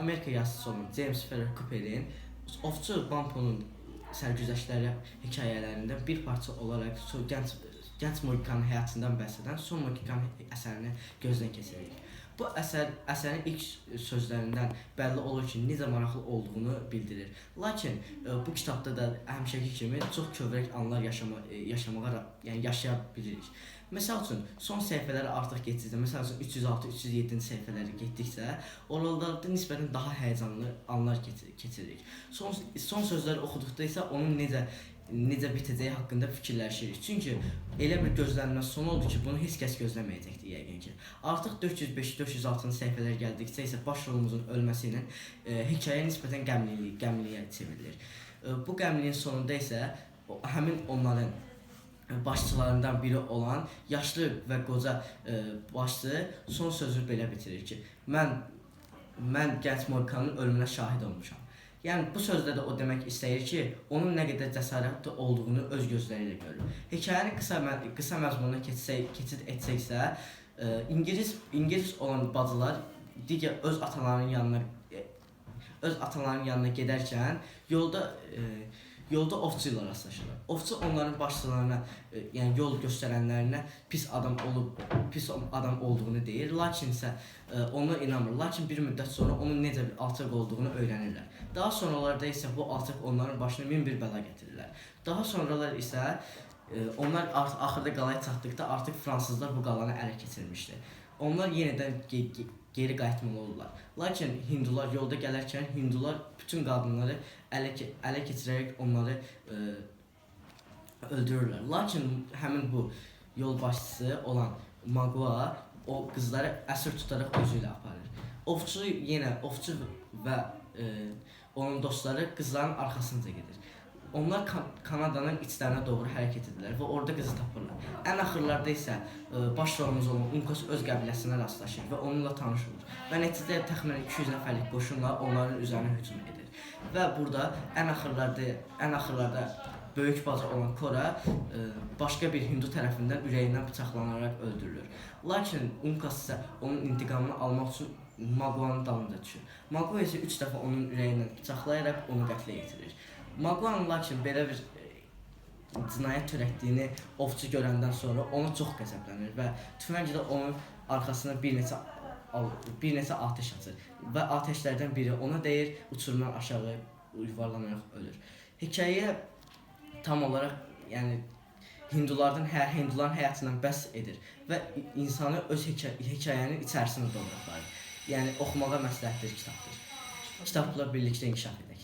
Amerika yazıçısı olan James Ferrer Cooper'in Ovçu Bampo'nun sərgüzəştləri hekayələrindən bir parça olaraq gənc gənc Mohikan həyatından bəhs edən Son Mohikan əsərini gözdən keçiririk. Bu əsər əsərin ilk sözlərindən bəlli olur ki, necə maraqlı olduğunu bildirir. Lakin e, bu kitabda da həmişəki kimi çox kövrək anlar yaşama e, yaşamağa yəni yaşaya bilirik. Məsəl üçün son səhifələri artıq getdikcə, məsəl üçün 306, 307-ci səhifələri getdikcə, oralarda nisbətən daha həyəcanlı anlar keçir- keçiririk. Son son sözləri oxuduqda isə onun necə necə bitəcəyi haqqında fikirləşirik. Çünki elə bir gözlənilməz son oldu ki, bunu heç kəs gözləməyəcəkdi yəqin ki. Artıq 405-406-cı səhifələr gəldikcə isə baş rolumuzun ölməsi ilə e, hekayə nisbətən qəmliliyə, qəmliliyə çevrilir. E, bu qəmliliyin sonunda isə həmin onların e, başçılarından biri olan yaşlı və qoca e, başçı son sözü belə bitirir ki, mən mən gənc Morkanın ölümünə şahid olmuşam. Yəni bu sözdə də o demək istəyir ki, onun nə qədər cəsarətli olduğunu öz gözləri görür. Hekayənin qısa mə- qısa məzmununa keçsək, keçid etsəksə, e, İngilis İngilis olan bacılar digər öz atalarının yanına e, öz atalarının yanına gedərkən yolda e, yolda ovçu ilə rastlaşırlar. Ovçu onların başçılarına, e, yəni yol göstərənlərinə pis adam olub, pis adam olduğunu deyir. Lakin isə e, onlar inanmır. Lakin bir müddət sonra onun necə bir alçaq olduğunu öyrənirlər. Daha sonralarda isə bu alçaq onların başına min bir bəla gətirirlər. Daha sonralar isə e, onlar axırda qalaya çatdıqda artıq fransızlar bu qalanı ələ keçirmişdi. Onlar yenidən ge ge geri qayıtmalı oldular. Lakin hindular yolda gələrkən hindular bütün qadınları ələ ələ keçirərək onları e, öldürürlər. Lakin həmin bu yol başçısı olan Magua o qızları əsir tutaraq özü ilə aparır. Ovçu yenə ovçu və e, onun dostları qızların arxasınca gedir. Onlar kan Kanadanın içlərinə doğru hərəkət edirlər və orada qızı tapırlar. Ən axırlarda isə e, baş rolumuz olan Unkos öz qəbiləsinə rastlaşır və onunla tanış olur. Və nəticədə təxminən 200 nəfərlik qoşunla onların üzərinə hücum edir. Və burada ən axırlarda ən axırlarda böyük bacı olan Kora e, başqa bir hindu tərəfindən ürəyindən bıçaqlanaraq öldürülür. Lakin Unkas isə onun intiqamını almaq üçün Maguanın dalınca düşür. Magua isə 3 dəfə onun ürəyindən bıçaqlayaraq onu qətlə yetirir. Maguan lakin belə bir e, cinayət törətdiyini ovçu görəndən sonra ona çox qəzəblənir və tüfənglə onun arxasına bir neçə bir neçə atəş açır və atəşlərdən biri ona dəyir, uçurumdan aşağı yuvarlanaraq ölür. Hekayə tam olaraq yəni hindulardan hə hinduların həyatından bəhs edir və insanı öz heka hekayənin içərisinə doğru aparır. Yəni oxumağa məsləhətdir kitabdır. Kitabla birlikdə inkişaf edək.